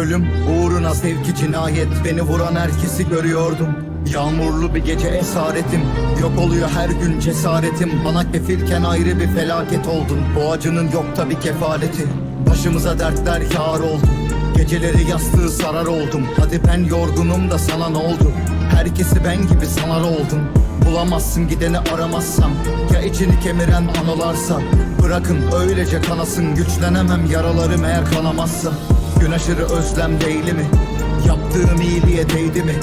Ölüm uğruna sevgi cinayet Beni vuran herkesi görüyordum. Yağmurlu bir gece esaretim. Yok oluyor her gün cesaretim. Bana kefilken ayrı bir felaket oldun Bu acının yok tabi kefaleti. Başımıza dertler yağar oldu. Geceleri yastığı sarar oldum. Hadi ben yorgunum da sana ne oldu? Herkesi ben gibi sanar oldum. Bulamazsın gideni aramazsam. Ya içini kemiren anılarsa Bırakın öylece kanasın. Güçlenemem yaralarım eğer kanamazsa Gün aşırı özlem değil mi? Yaptığım iyiliğe değdi mi?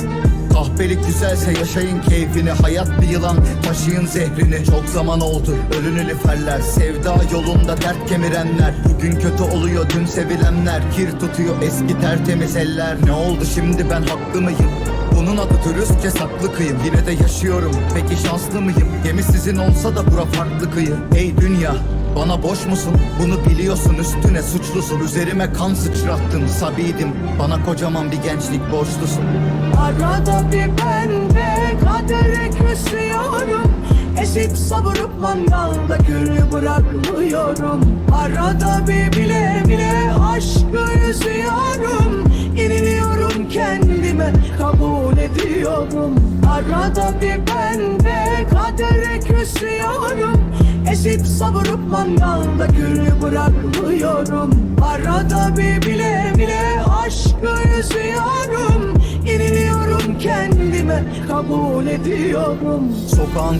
Kahpelik güzelse yaşayın keyfini. Hayat bir yılan taşıyın zehrini. Çok zaman oldu ölün eliferler Sevda yolunda dert kemirenler. Bugün kötü oluyor dün sevilenler. Kir tutuyor eski tertemiz eller. Ne oldu şimdi ben haklı mıyım? Bunun adı dürüstçe saklı kıyım. Yine de yaşıyorum. Peki şanslı mıyım? Gemi sizin olsa da bura farklı kıyı. Ey dünya bana boş musun? Bunu biliyorsun üstüne suçlusun. Üzerime kan sıçrattın sabiydim Bana kocaman bir gençlik borçlusun. Arada bir de kadere küsüyorum. Esip savurup mangalda gülü bırakmıyorum. Arada bir bile bile aşkı üzüyorum. Yeniliyorum kendime kabul ediyorum. Arada bir de kadere küsüyorum Esip savurup mangalda gülü bırakmıyorum. Arada bir bile bile aşkı üzüyorum. Yeniliyorum kendime kabul ediyorum. Sokağın